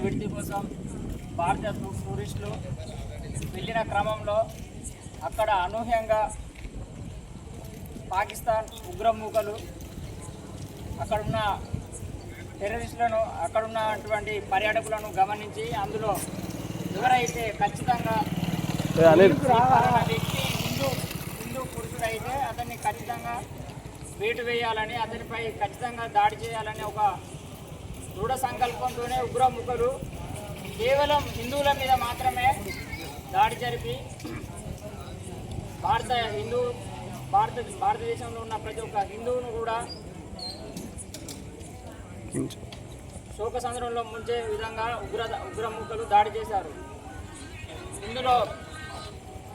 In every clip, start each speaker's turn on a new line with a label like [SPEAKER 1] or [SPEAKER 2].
[SPEAKER 1] విడిది కోసం భారత టూరిస్టులు వెళ్ళిన క్రమంలో అక్కడ అనూహ్యంగా పాకిస్తాన్ ఉగ్రమూకలు అక్కడున్న టెర్రరిస్టులను అక్కడున్నటువంటి పర్యాటకులను గమనించి అందులో ఎవరైతే ఖచ్చితంగా వ్యక్తి హిందూ హిందూ పురుషుడైతే అతన్ని ఖచ్చితంగా వేటు వేయాలని అతనిపై ఖచ్చితంగా దాడి చేయాలని ఒక దృఢ సంకల్పంతోనే ఉగ్రముఖులు కేవలం హిందువుల మీద మాత్రమే దాడి జరిపి భారత హిందూ భారత భారతదేశంలో ఉన్న ప్రతి ఒక్క హిందువును కూడా శోక సంద్రంలో ముంచే విధంగా ఉగ్ర ఉగ్రముఖులు దాడి చేశారు. ఇందులో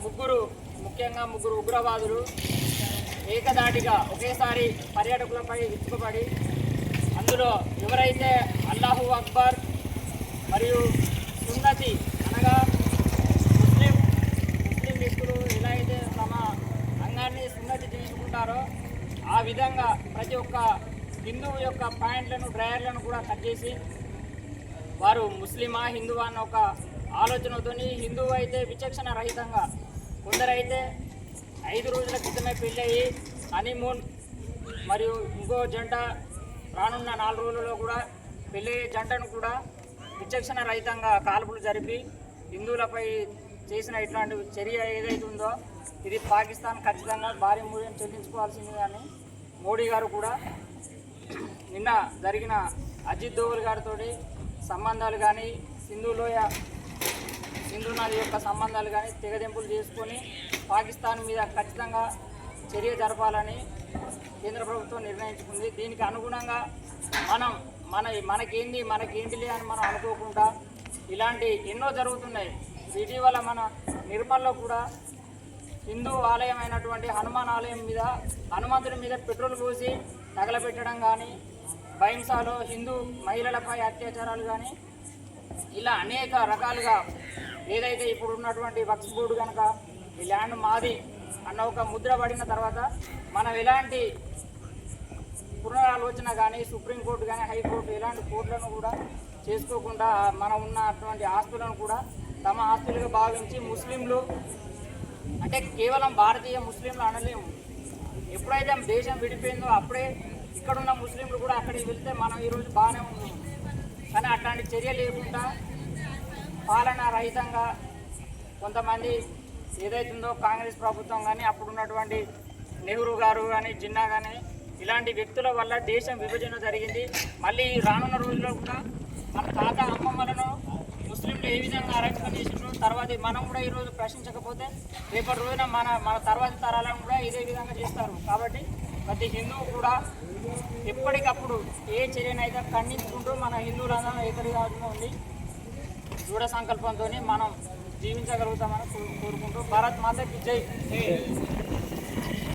[SPEAKER 1] ముగ్గురు ముఖ్యంగా ముగ్గురు ఉగ్రవాదులు ఏకదాటిగా ఒకేసారి పర్యాటకులపై విచ్చుకుపడి అందులో ఎవరైతే అల్లాహు అక్బర్ మరియు సున్నతి అనగా ముస్లిం ముస్లిం వ్యక్తులు ఎలా అయితే తమ అంగాన్ని సున్నతి చేసుకుంటారో ఆ విధంగా ప్రతి ఒక్క హిందువు యొక్క ప్యాంట్లను డ్రయర్లను కూడా కట్ చేసి వారు ముస్లిమా హిందువా అన్న ఒక ఆలోచనతోని హిందువు అయితే విచక్షణ రహితంగా కొందరైతే ఐదు రోజుల క్రితమే పెళ్ళయి హనీమూన్ మరియు ఇంకో జంట రానున్న నాలుగు రోజులలో కూడా పెళ్ళి జంటను కూడా విచక్షణ రహితంగా కాల్పులు జరిపి హిందువులపై చేసిన ఇట్లాంటి చర్య ఏదైతే ఉందో ఇది పాకిస్తాన్ ఖచ్చితంగా భారీ మూల్యం చెల్లించుకోవాల్సింది అని మోడీ గారు కూడా నిన్న జరిగిన అజిత్ దోవల్ గారితో సంబంధాలు కానీ సింధులోయ సింధు నది యొక్క సంబంధాలు కానీ తెగదెంపులు చేసుకొని పాకిస్తాన్ మీద ఖచ్చితంగా చర్య జరపాలని కేంద్ర ప్రభుత్వం నిర్ణయించుకుంది. దీనికి అనుగుణంగా మనం మన మనకేంది మనకేంటిలే అని మనం అనుకోకుండా ఇలాంటి ఎన్నో జరుగుతున్నాయి. ఇటీవల మన నిర్మల్లో కూడా హిందూ ఆలయం అయినటువంటి హనుమాన్ ఆలయం మీద హనుమంతుడి మీద పెట్రోల్ పోసి తగలబెట్టడం కానీ బహింసాలో హిందూ మహిళలపై అత్యాచారాలు కానీ ఇలా అనేక రకాలుగా ఏదైతే ఇప్పుడు ఉన్నటువంటి వక్స్ బోర్డు కనుక ఈ ల్యాండ్ మాది అన్న ఒక ముద్ర పడిన తర్వాత మనం ఎలాంటి పునరాలోచన కానీ సుప్రీంకోర్టు కానీ హైకోర్టు ఇలాంటి కోర్టులను కూడా చేసుకోకుండా మనం ఉన్నటువంటి ఆస్తులను కూడా తమ ఆస్తులుగా భావించి ముస్లింలు అంటే కేవలం భారతీయ ముస్లింలు అనలేము. ఎప్పుడైతే దేశం విడిపోయిందో అప్పుడే ఇక్కడున్న ముస్లింలు కూడా అక్కడికి వెళ్తే మనం ఈరోజు బాగానే ఉన్నాం. కానీ అట్లాంటి చర్య లేకుండా పాలన రహితంగా కొంతమంది ఏదైతుందో కాంగ్రెస్ ప్రభుత్వం కానీ అప్పుడున్నటువంటి నెహ్రూ గారు కానీ జిన్నా కానీ ఇలాంటి వ్యక్తుల వల్ల దేశం విభజన జరిగింది. మళ్ళీ రానున్న రోజుల్లో కూడా మన తాత అమ్మమ్మలను ముస్లింలు ఏ విధంగా ఆరక్షణ చేసిండ్రు తర్వాత మనం కూడా ఈరోజు ప్రశ్నించకపోతే రేపటి రోజున మన మన తర్వాతి తరాలను కూడా ఇదే విధంగా చేస్తారు. కాబట్టి ప్రతి హిందువు కూడా ఎప్పటికప్పుడు ఏ చర్యనైతే ఖండించుకుంటూ మన హిందువులందరం ఏకరీగా ఉంది దృఢ సంకల్పంతో మనం జీవించగలుగుతామని కోరుకుంటూ భారత్ మాతకి జై.